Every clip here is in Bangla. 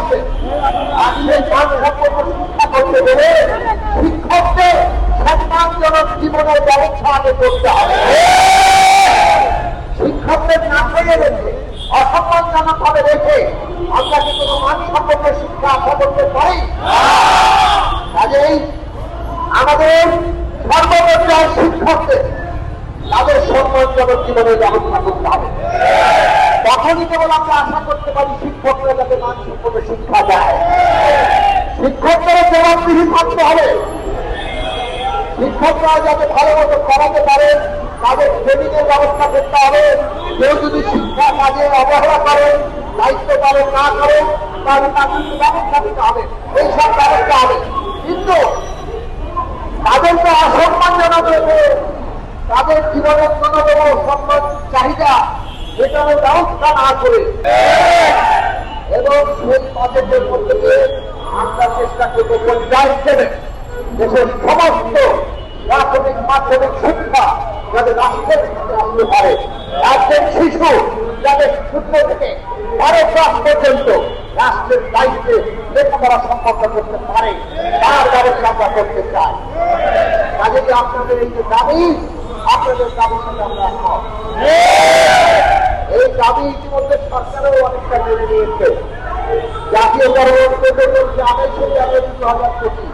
আছে। মান সম্মানজনক জীবনের ব্যবস্থা আগে করতে হবে। শিক্ষকদের না রেখে অসম্মানজনক ভাবে রেখে আমরা কি কোনো মান সম্পন্ন শিক্ষা আশা করতে পারি? কাজেই আমাদের সর্বপর্যায়ের শিক্ষকদের তাদের সম্মানজনক জীবনের ব্যবস্থা করতে হবে। কেবল আমরা আশা করতে পারি শিক্ষকরা যাতে মান সম্পন্ন শিক্ষা দেয়। শিক্ষকদের জবাবদিহি থাকতে হবে। শিক্ষকরা যাতে ভালো মতো করাতে পারে, তাদের ট্রেনিং এর ব্যবস্থা করতে হবে। কেউ যদি শিক্ষা কাজে অবহেলা করে, দায়িত্ব পালন না করে, তাহলে কিন্তু ব্যবস্থা নিতে হবে। এইসব ব্যবস্থা হবে। কিন্তু তাদেরকে অসম্মান জানাবে তাদের জীবনের ন্যূনতম সম্মান, চাহিদা এটার ব্যবস্থা না করে এবং সেই বাজেটের মধ্যে আমরা চেষ্টা করব পঞ্চায়েত দেবে দেশের সমস্ত প্রাথমিক মাধ্যমিক শিক্ষা যাতে রাষ্ট্রের আসতে পারে। একজন শিশু যাতে শূন্য থেকে বারো ক্লাস পর্যন্ত রাষ্ট্রের দায়িত্বে লেখাপড়া সম্পন্ন করতে পারে, তার ব্যবস্থা আমরা করতে চাই। কাজে আপনাদের এই যে দাবি, আপনাদের দাবির সাথে আমরা দাবি ইতিমধ্যে সরকারও অনেকটা মেনে নিয়েছে। জাতীয় পরবর্তী আড়াইশো টাকা দু হাজার কোটি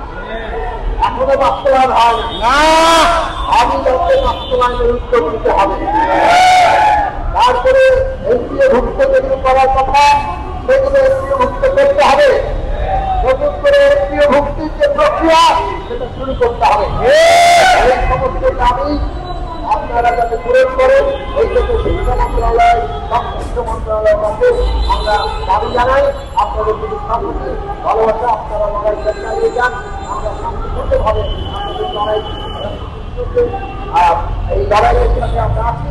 এখনও বাস্তবায়ন হয় না! আমি যাতে বাস্তবায়নের উদ্যোগ নিতে হবে। তারপরে এনপিও ভুক্ত যেগুলো করার কথা সেগুলো এনপিও ভুক্ত করতে হবে। নতুন করে এনপিও ভুক্তির যে প্রক্রিয়া সেটা শুরু করতে হবে। এই সমস্ত দাবি আপনারা যাতে পূরণ করেন, এই জন্য শিক্ষা মন্ত্রণালয়, সংশ্লিষ্ট মন্ত্রণালয়ের কাছে আমরা দাবি জানাই, আপনাদের যদি সামনে ভালোবাসা আপনারা লড়াইটা চালিয়ে যান, আমরা শান্তিপূর্ণভাবে আপনাদের লড়াই এই লড়াইয়ের সাথে আমরা আছি,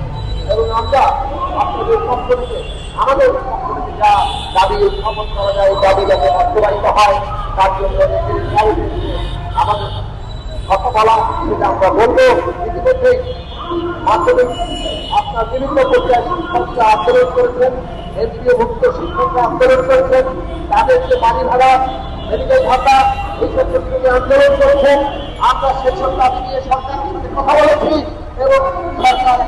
এবং আমরা আপনাদের সম্পর্কে আমাদের থেকে যা দাবি উত্থাপন করা যায় দাবি যাতে বাস্তবায়িত হয়, তার জন্য আমাদের কথা বলা, সেটা আমরা বলব। ইতিমধ্যেই মাধ্যমিক আপনার বিভিন্ন পর্যায়ে আন্দোলন করেছেন এনপিও ভুক্ত শিক্ষকরা আন্দোলন করেছেন তাদের যে বাড়ি ভাড়া মেডিকেল ভাতা, এইসব ক্ষেত্রে আন্দোলন করেছেন। আমরা সেসব দাবি নিয়ে সরকারের কথা বলেছি এবং সরকার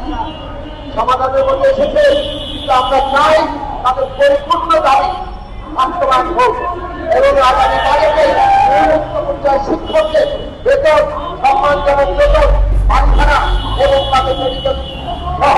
সমাধানের মধ্যে এসেছে। কিন্তু আমরা চাই তাদের পরিপূর্ণ দাবি বাস্তবায়ন হোক এবং আগামী পর্যায়ে শিক্ষকদের বেতন সম্মানজনক বেতন বাড়ি ভাড়া এবং তাদের মেডিকেল সহ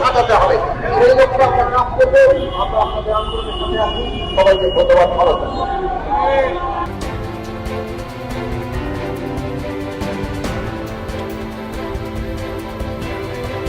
সাজাতে হবে সেই লক্ষ্যে আমরা কাজ করব আমরা আপনাদের আন্দোলনের সাথে আছি। সবাইকে ধন্যবাদ, ভালো থাকবেন।